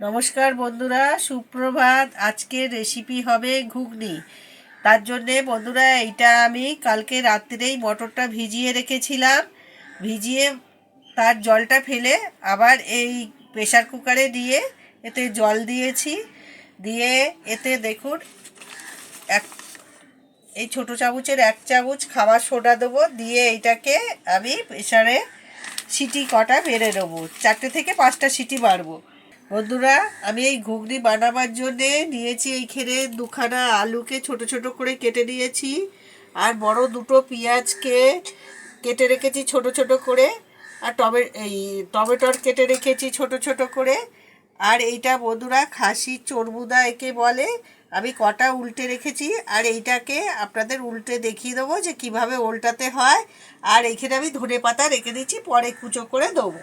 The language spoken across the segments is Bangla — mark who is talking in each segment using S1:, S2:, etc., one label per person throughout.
S1: নমস্কার বন্ধুরা, সুপ্রভাত। আজকের রেসিপি হবে ঘুগনি। তার জন্যে বন্ধুরা, এইটা আমি কালকে রাত্রেই মটরটা ভিজিয়ে রেখেছিলাম। ভিজিয়ে তার জলটা ফেলে আবার এই প্রেশার কুকারে দিয়ে এতে জল দিয়েছি। দিয়ে এতে দেখুন, এক, এই ছোটো চামচের এক চামচ খাবার সোডা দেবো। দিয়ে এইটাকে আমি প্রেশারে সিটি কটা বেড়ে নেব। চারটে থেকে পাঁচটা সিটি মারবো বন্ধুরা, আমি এই ঘুগনি বানাবার জন্যে নিয়েছি এইখানে দুখানা আলুকে ছোট ছোট করে কেটে নিয়েছি, আর বড় দুটো পেঁয়াজকে কেটে রেখেছি ছোট ছোট করে, আর টমে, এই টমেটোর কেটে রেখেছি ছোট ছোট করে। আর এইটা বন্ধুরা, খাসি চর্মুদা একে বলে, আমি কটা উল্টে রেখেছি, আর এইটাকে আপনাদের উল্টে দেখিয়ে দেবো যে কীভাবে উল্টাতে হয়। আর এইখানে আমি ধনে পাতা রেখে দিচ্ছি পরে কুচো করে দেবো।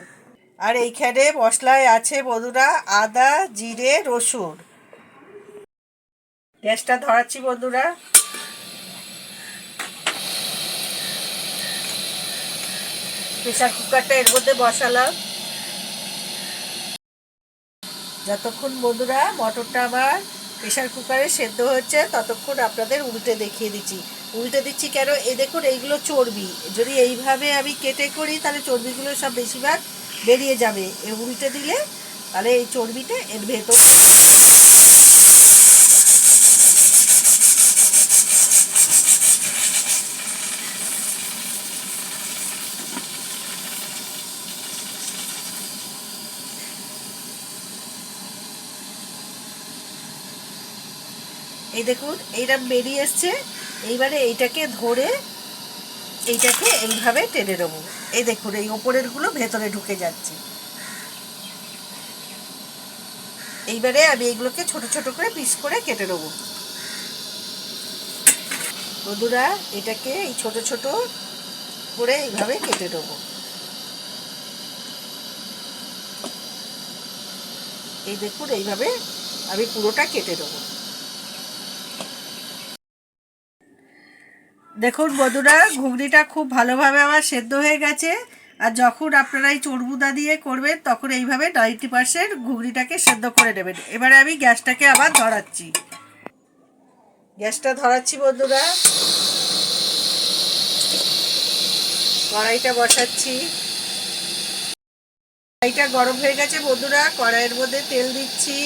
S1: আর এইখানে মশলায় আছে বন্ধুরা আদা, জিরে, রসুন। গ্যাসটা ধরাচ্ছি বন্ধুরা। প্রেশার কুকারটা এর মধ্যে বসালাম। যতক্ষণ বন্ধুরা মটরটা আমার প্রেশার কুকারে সেদ্ধ হচ্ছে, ততক্ষণ আপনাদের উল্টে দেখিয়ে দিচ্ছি। উল্টে দিচ্ছি কেন? এ দেখুন, এইগুলো চর্বি। যদি এইভাবে আমি কেটে করি, তাহলে চর্বিগুলো সব বেশিরভাগ বেরিয়ে যাবে। এ উল্টে দিলে তাহলে এই চর্বিটা এর ভেতর এই দেখুন এইরকম বেরিয়ে এসছে। এইবারে এইটাকে ধরে এইটাকে এইভাবে টেনে নেব। এই দেখুন, এই ওপরেরগুলো ভেতরে ঢুকে যাচ্ছে। এইবারে আমি এইগুলোকে ছোট ছোট করে পিস করে কেটে নেব। বন্ধুরা, এটাকে এই ছোট ছোট করে এইভাবে কেটে নেব। এই দেখুন, এইভাবে আমি পুরোটা কেটে নেব। দেখুন বন্ধুরা, ঘুগনিটা খুব ভালোভাবে আমার সেদ্ধ হয়ে গেছে। আর যখন আপনারা এই চর্বুদা দিয়ে করবেন, তখন এইভাবে নাইনটি পার্সেন্ট ঘুগনিটাকে সেদ্ধ করে নেবেন। এবারে আমি গ্যাসটাকে আবার ধরাচ্ছি। গ্যাসটা ধরাচ্ছি বন্ধুরা। কড়াইটা বসাচ্ছি। কড়াইটা গরম হয়ে গেছে বন্ধুরা। কড়াইয়ের মধ্যে তেল দিচ্ছি।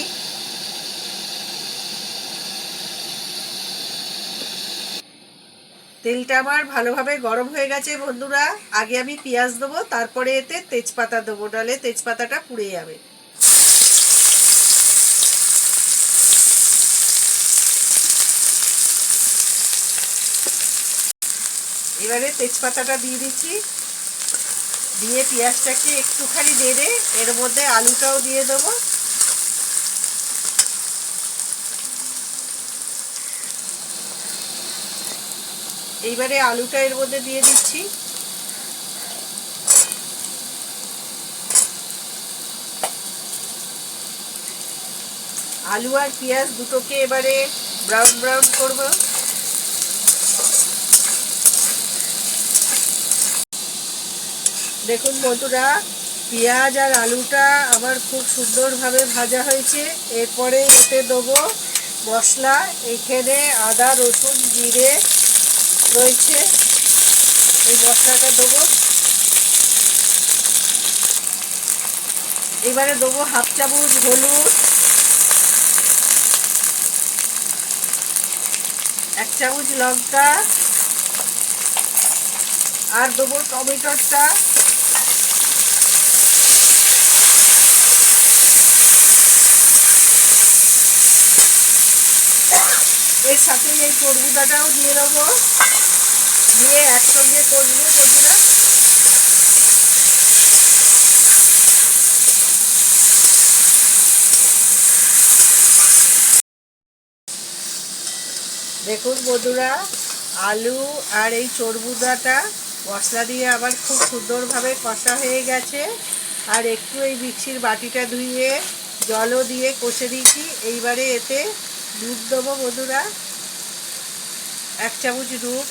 S1: তেলটা আমার ভালোভাবে গরম হয়ে গেছে, বন্ধুরা। আগে আমি পেঁয়াজ দেবো, তারপরে এতে তেজপাতা দেবো, নাহলে তেজপাতাটা পুড়ে যাবে। এবারে তেজপাতাটা দিয়ে দিচ্ছি। দিয়ে পেঁয়াজটাকে একটুখানি নেড়ে, এর মধ্যে আলুটাও দিয়ে দেবো। এইবারে আলুটা এর মধ্যে দিয়ে দিচ্ছি। আলু আর পেঁয়াজ দুটোকে এবারে ব্রাউন ব্রাউন করব। দেখুন বন্ধুরা, পেঁয়াজ আর আলুটা আমার খুব সুন্দরভাবে ভাজা হয়েছে। এরপরে এতে দেবো মশলা, এখানে আদা, রসুন, জিরে রয়েছে। এই মশলাটা দেবো। এবারে দেবো হাফ চামচ হলুদ। এক চামচ লঙ্কা। আর দেবো টমেটোরটা। এর সাথে এই তরমুজাটাও দিয়ে দেবো। দিয়ে একসঙ্গে করব বন্ধুরা দেখুন বন্ধুরা, আলু আর এই চর্বুদাটা মশলা দিয়ে আবার খুব সুন্দরভাবে কষা হয়ে গেছে। আর একটু এই মিক্সির বাটিটা ধুয়ে জলও দিয়ে কষে দিয়েছি। এইবারে এতে দুধ দেবো বধুরা এক চামচ দুধ।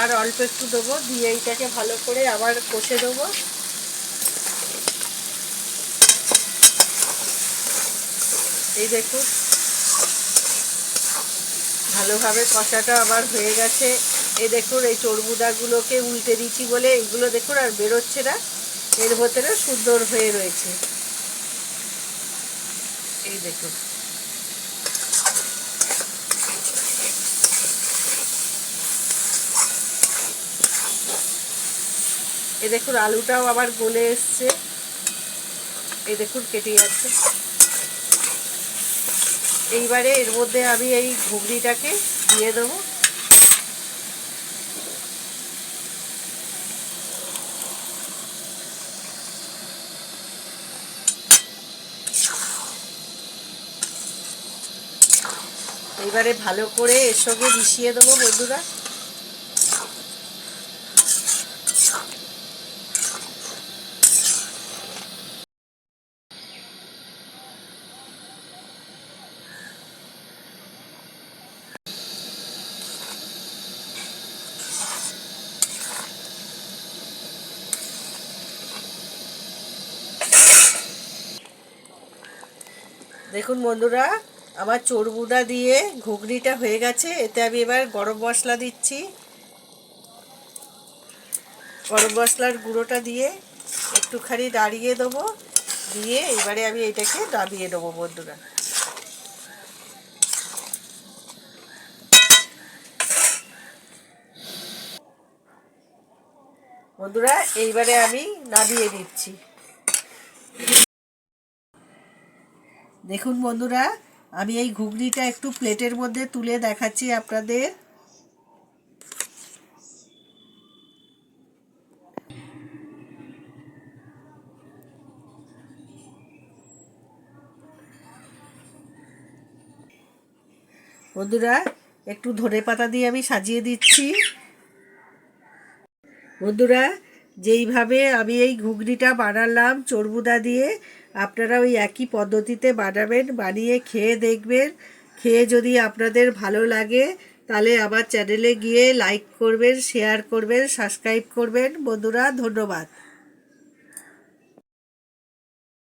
S1: আর অল্প একটু দেবো, দিয়ে এইটাকে ভালো করে আবার কষে দেবো। এই দেখুন ভালোভাবে কষাটা আবার হয়ে গেছে। এই দেখুন এই চর্বুদাগুলোকে উল্টে দিচ্ছি বলে এগুলো দেখুন আর বেরোচ্ছে না। এর ভেতরে সুন্দর হয়ে রয়েছে। এই দেখুন। এই দেখুন, আলুটাও আবার গলে এসছে। এই দেখুন, কেটে যাচ্ছে। এইবারে এর মধ্যে আমি এই ঘুগনিটাকে দিয়ে দেবো। এইবারে ভালো করে এর সঙ্গে মিশিয়ে দেবো বন্ধুরা। দেখুন বন্ধুরা আমার চর্বুনা দিয়ে ঘুগনিটা হয়ে গেছে, এতে আমি এবার গরম মশলা দিচ্ছি। গরম মশলার গুঁড়োটা দিয়ে একটুখানি দাঁড়িয়ে দেবো, দিয়ে এবারে আমি এটাকে নামিয়ে দেবো বন্ধুরা। বন্ধুরা, এইবারে আমি নামিয়ে দিচ্ছি দেখুন বন্ধুরা আমি এই ঘুগনিটা একটু প্লেটের মধ্যে তুলে দেখাচ্ছি আপনাদের। বন্ধুরা, একটু ধনে পাতা দিয়ে আমি সাজিয়ে দিচ্ছি। বন্ধুরা, যেইভাবে আমি এই ঘুগনিটা বানালাম চর্বুদা দিয়ে আপনারা ওই একই পদ্ধতিতে বানাবেন, বানিয়ে খেয়ে দেখবেন। খেয়ে যদি আপনাদের ভালো লাগে, তাহলে আমার চ্যানেলে গিয়ে লাইক করবেন শেয়ার করবেন সাবস্ক্রাইব করবেন। বন্ধুরা, ধন্যবাদ।